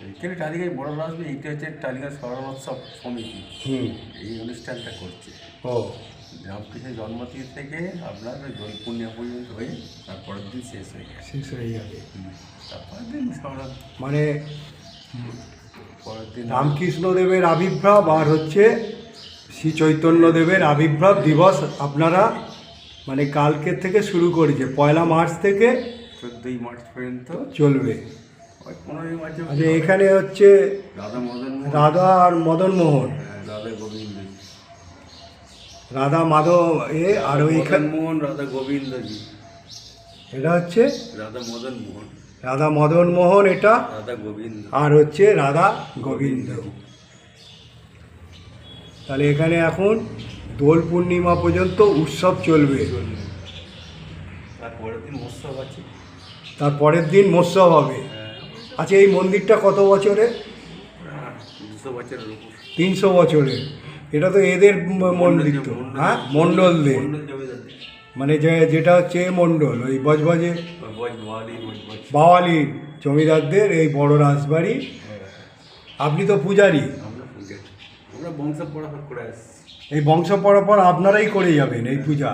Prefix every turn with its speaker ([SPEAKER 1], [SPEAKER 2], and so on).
[SPEAKER 1] এখানে টালিগায় বড় আসবে এইটা হচ্ছে টালিগা স্মরণোৎসব সমিতি।
[SPEAKER 2] হুম।
[SPEAKER 1] এই অনুষ্ঠানটা করছে।
[SPEAKER 2] ও।
[SPEAKER 1] রামকৃষ্ণের জন্মতিথি থেকে আপনার ওই দোল পূর্ণিমা পর্যন্ত হয়ে তারপরের দিন শেষ হয়ে গেছে।
[SPEAKER 2] শেষ হয়ে যাবে।
[SPEAKER 1] তারপরের দিন সবার
[SPEAKER 2] মানে
[SPEAKER 1] পরের দিন
[SPEAKER 2] রামকৃষ্ণদেবের আবির্ভাব আর হচ্ছে শ্রী চৈতন্যদেবের আবির্ভাব দিবস আপনারা মানে কালকের থেকে শুরু করেছে পয়লা মার্চ থেকে
[SPEAKER 1] চোদ্দোই মার্চ পর্যন্ত
[SPEAKER 2] চলবে। আচ্ছা এখানে হচ্ছে
[SPEAKER 1] রাধা মদন
[SPEAKER 2] রাধা আর মদন মোহন।
[SPEAKER 1] রাধা গোবিন্দ
[SPEAKER 2] রাধা মাধব এ আর ওইখানে
[SPEAKER 1] মোহন রাধা গোবিন্দজি।
[SPEAKER 2] এটা হচ্ছে
[SPEAKER 1] রাধা মদন মোহন।
[SPEAKER 2] রাধা মদন মোহন এটা
[SPEAKER 1] রাধা গোবিন্দ।
[SPEAKER 2] আর হচ্ছে রাধা গোবিন্দ। তাহলে এখানে এখন দোল পূর্ণিমা পর্যন্ত উৎসব চলবে।
[SPEAKER 1] তারপরের দিন উৎসব আছে।
[SPEAKER 2] তার পরের দিন মৎসব হবে। আচ্ছা এই মন্দিরটা কত
[SPEAKER 1] উপর।
[SPEAKER 2] তিনশো বছরের এটা তো এদের মন্দির তো হ্যাঁ? মণ্ডলদের মানে যে যেটা হচ্ছে মণ্ডল ওই বজবজে? বাওয়ালি জমিদারদের এই বড় রাজবাড়ি। আপনি তো পূজারি।
[SPEAKER 1] বংশ পরম্পরা
[SPEAKER 2] এই বংশ পরপর আপনারাই করে যাবেন এই পূজা।